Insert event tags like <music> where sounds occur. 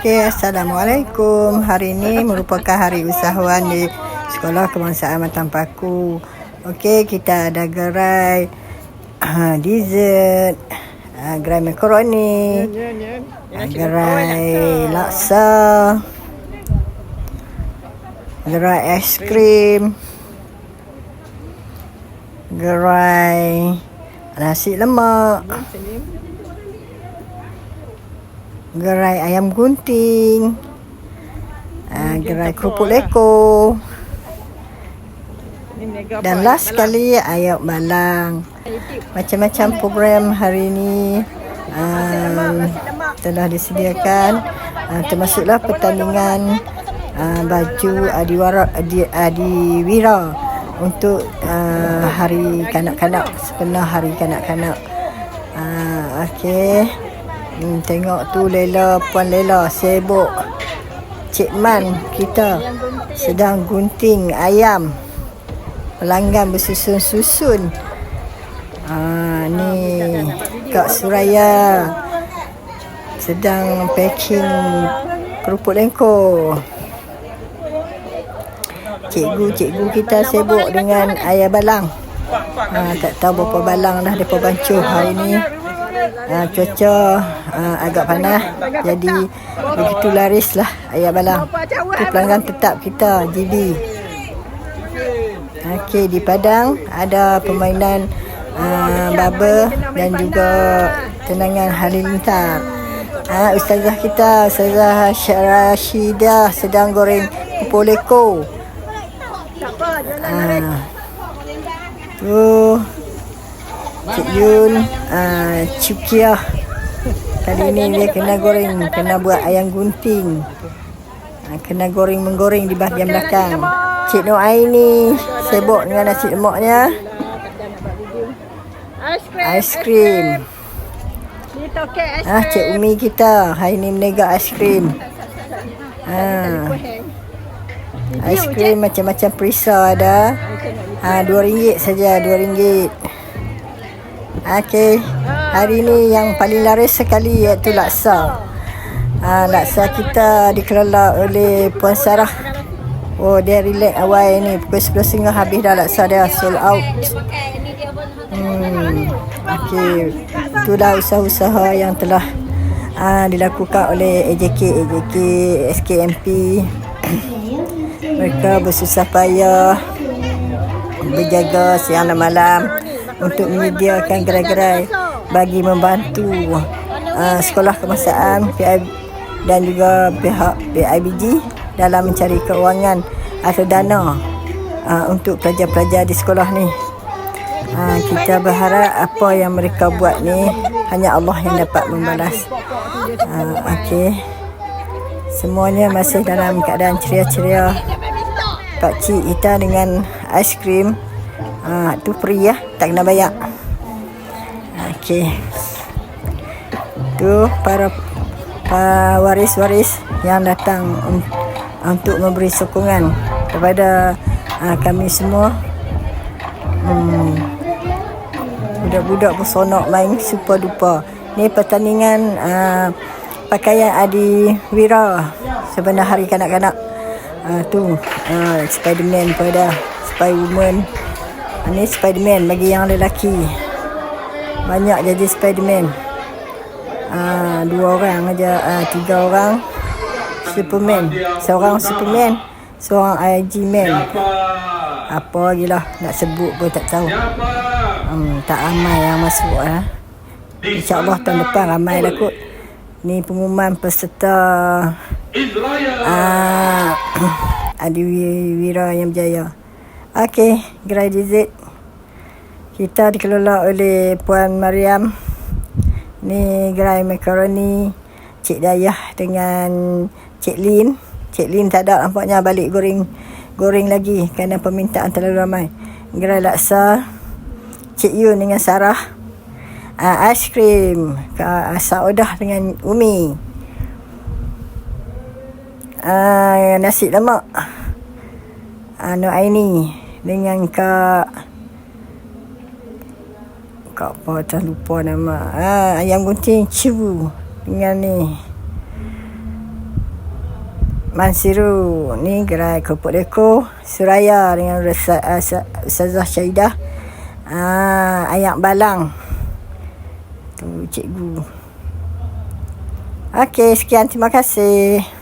Okey, Assalamualaikum. Hari ini merupakan hari usahawan di Sekolah Kebangsaan Matan Paku. Okey, kita ada gerai uh, dessert, uh, gerai makaroni, uh, gerai laksa, gerai es krim, gerai nasi lemak, gerai ayam gunting, uh, gerai kerupuk leko. Dan last sekali ayat malang. Macam-macam program hari ini um, telah disediakan uh, termasuklah pertandingan uh, baju adiwara adi, adiwira untuk uh, hari kanak-kanak sepenuh hari kanak-kanak. Uh, Okey. Hmm, tengok tu Lela, Puan Lela sibuk. Cik Man kita sedang gunting ayam pelanggan bersusun-susun. Ah ni Kak Suraya sedang packing kerupuk lengko. Cikgu-cikgu kita sibuk dengan ayam balang. Ha, tak tahu berapa balang dah mereka bancuh hari ni. Ha, cuaca ha, agak panas jadi begitu larislah ayam balang. Itu pelanggan tetap kita GB. Okey di Padang ada permainan uh, baba dan juga tenangan halilintar. Uh, ustazah kita Ustazah Syarashidah sedang goreng pupuk leko. Uh, tu Cik Yun uh, Cukia Kali ni dia kena goreng Kena buat ayam gunting uh, Kena goreng menggoreng di bahagian belakang Cik Nur Aini sibuk dengan nasi lemaknya. Ais krim. Ah, Cik Umi kita hari ni menegak ais krim. Ha. Ais krim macam-macam perisa ada. Ha, RM2 saja, RM2. Okey. Hari ni yang paling laris sekali iaitu laksa. Ha, laksa kita dikelola oleh Puan Sarah. Oh dia relax awal ni. Pukul 11.30 habis dah laksa dia Sold out. Hmm Okay Itulah usaha-usaha yang telah uh, Dilakukan oleh AJK AJK SKMP Mereka bersusah payah Berjaga siang dan malam Untuk menyediakan gerai-gerai Bagi membantu uh, Sekolah Kemasaan PIB dan juga pihak PIBG dalam mencari keuangan atau dana uh, untuk pelajar-pelajar di sekolah ni. Uh, kita berharap apa yang mereka buat ni hanya Allah yang dapat membalas. Uh, Okey. Semuanya masih dalam keadaan ceria-ceria. Pak Cik kita dengan aiskrim. Uh, tu free ya, tak kena bayar. Okey. Tu para uh, waris-waris yang datang untuk memberi sokongan kepada uh, kami semua. Hmm. Budak-budak bersonok main super duper. Ni pertandingan uh, pakaian Adi Wira sebenar hari kanak-kanak. Uh, tu uh, Spiderman pada Spiderwoman. Uh, ni Spiderman bagi yang lelaki. Banyak jadi Spiderman. Uh, dua orang aja, uh, tiga orang. Superman. Seorang Superman Seorang IG Man. Apa lagi lah Nak sebut pun tak tahu. Hmm, Tak ramai yang masuk lah InsyaAllah tahun depan ramai lah kot. Ni pengumuman peserta uh, <clears throat> Adi Wira yang berjaya Okey, Gerai Dessert Kita dikelola oleh Puan Mariam Ni gerai makaroni Cik Dayah dengan Cik Lin. Cik Lin tak ada nampaknya balik goreng goreng lagi kerana permintaan terlalu ramai. Gerai laksa. Cik Yun dengan Sarah. Uh, krim. Uh, Saudah dengan Umi. Uh, nasi lemak. Uh, Nur Aini dengan Kak Kak apa dah lupa nama. Ah, ayam gunting cibu dengan ni Mansiru. Ni gerai kerupuk deko. Suraya dengan uh, Sa- Ustazah Syahidah. Ah, ayak balang. Tu cikgu. Okey, sekian. Terima kasih.